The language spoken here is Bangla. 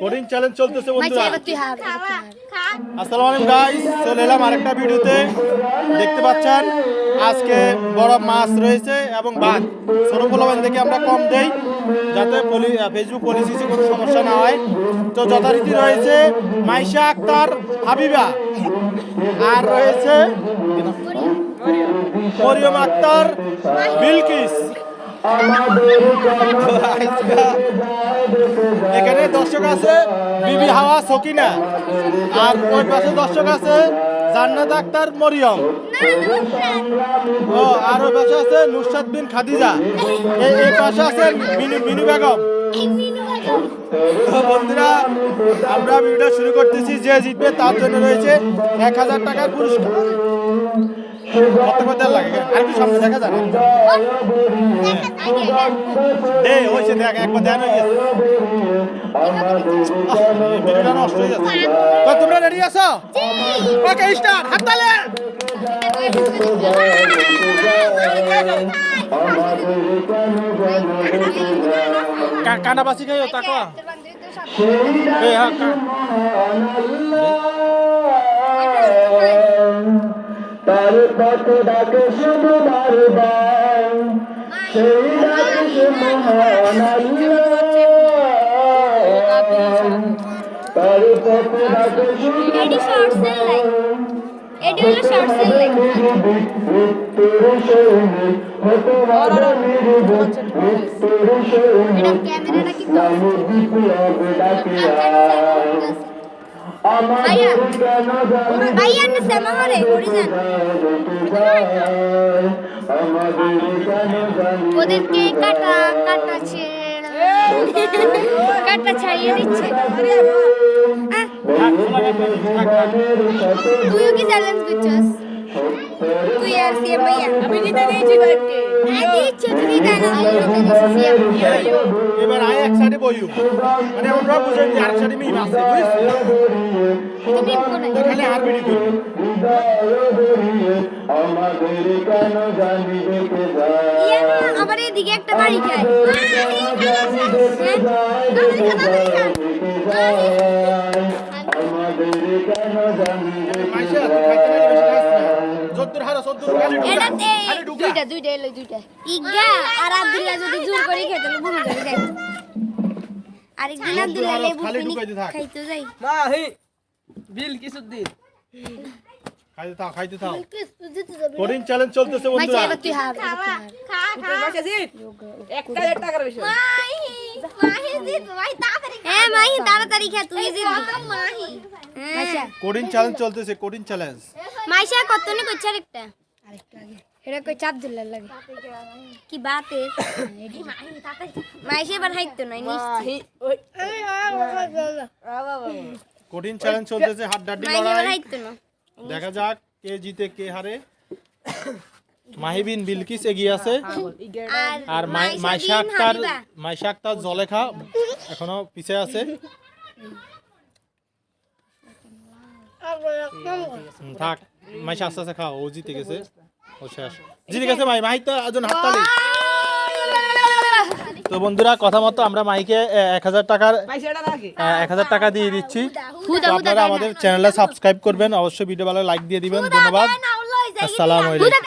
কোডিং চ্যালেঞ্জ চলতেছে বন্ধুরা। আসসালামু আলাইকুম গাইস চলে এলাম আরেকটা ভিডিওতে। দেখতে পাচ্ছেন আজকে বড় মাছ রয়েছে এবং ভাত। ছোট পোলাবান থেকে আমরা কম দেই যাতে পলি- ফেসবুক পলিসি কোনো সমস্যা না হয়। তো যথারীতি রয়েছে মাইশা আক্তার হাবিবা। আর রয়েছে মরিয়ম আক্তার বিলকিস। এখানে দর্শক আছে বিবি হাওয়া সকিনা, আর ওই পাশে দর্শক আছে জান্নাত আক্তার মরিয়ম। ও, আর ওই পাশে আছে নুসরাত বিন খাদিজা। এই পাশে আছে মিনু মিনু বেগম। বন্ধুরা, আমরা ভিডিওটা শুরু করতেছি। যে জিতবে তার জন্য রয়েছে এক হাজার টাকার পুরস্কার। কত কত লাগে? আর কি সামনে দেখা যায় দে হয়েছে দেখ একবার দেন হয়ে গেছে। নষ্ট হয়ে যাচ্ছে। তো তোমরা রেডি আছো? ওকে স্টার্ট হাত তালে। কানা বাসি খাইও তাকো এই হ্যাঁ তার পথ ডাকে শুধু বারবার। সেই ডাকে সে মহান। তার পথ ডাকে শুধু মৃত্যুর সৈনিক। নাম বিপ্লব ডাকে ওদেরকে কাটা কাটা কাটা ছাড়িয়ে দিচ্ছে। আহ, তুইও কি চ্যালেঞ্জ করছস? তুই আর সিএম ভাইয়া আমি জিতে দিয়েছি ভাইকে আমি দিচ্ছি তুমি কেন আমি জিতে দিয়েছি সিএম এবার আয় একসাথে বইউ মানে আমরা বুঝে নি আর সাথে মিম আছে তুমি কোন তাহলে আর বিডি করি আমাদের কেন জানি দেখে যায় আমার এদিকে একটা বাড়ি আমাদের কেন জানি দেখে যায় 70 হারা 70 এটা দুইটা দুইটা এলো দুইটা। ইগা আর আব্দুল্লাহ যদি জোর করে খেতে তাহলে ভুল করে যাই আরেক দিন আব্দুল্লাহ লেবু খাইতে যাই। মা হে বিল কিছু দিন খাইতে থাও খাইতে থাও। কোডিং চ্যালেঞ্জ চলতেছে মাইসা বন্ধুরা এবার তুই হার। একটা হাজার টাকার বেশি হ্যাঁ মাহি তাড়াতাড়ি খা তুই জিতবি। মাইসা কোডিং চ্যালেঞ্জ চলতেছে কোডিং চ্যালেঞ্জ মাইসা কত নি করছে আরেকটা আরেকটা আগে। এটা কই চাপ দিলে লাগে। কি বাতে মাইসা এবার হাইতো নাই নিশ্চয় মাহি ওই। কোডিং চ্যালেঞ্জ চলতেছে হাত ডাড্ডি মাইসা এবার লড়াই। হাইতো না দেখা যাক কে জিতে কে হারে। মাহিবিন বিলকিস এগিয়ে আছে। আর আর মাই- মাইশা আক্তার মাইশা আক্তার জলেখা এখনও পিছে আছে। থাক মাইশা আস্তে আস্তে খাও ও জিতে গেছে। ও শেষ। জিতে গেছে মাই মাহি তো একজন হাততালি তো বন্ধুরা কথা মতো আমরা মাইকে এক হাজার টাকার এক হাজার টাকা দিয়ে দিচ্ছি। আপনারা আমাদের চ্যানেলে সাবস্ক্রাইব করবেন। অবশ্যই ভিডিও ভালো লাইক দিয়ে দিবেন। ধন্যবাদ। আসসালামু আলাইকুম।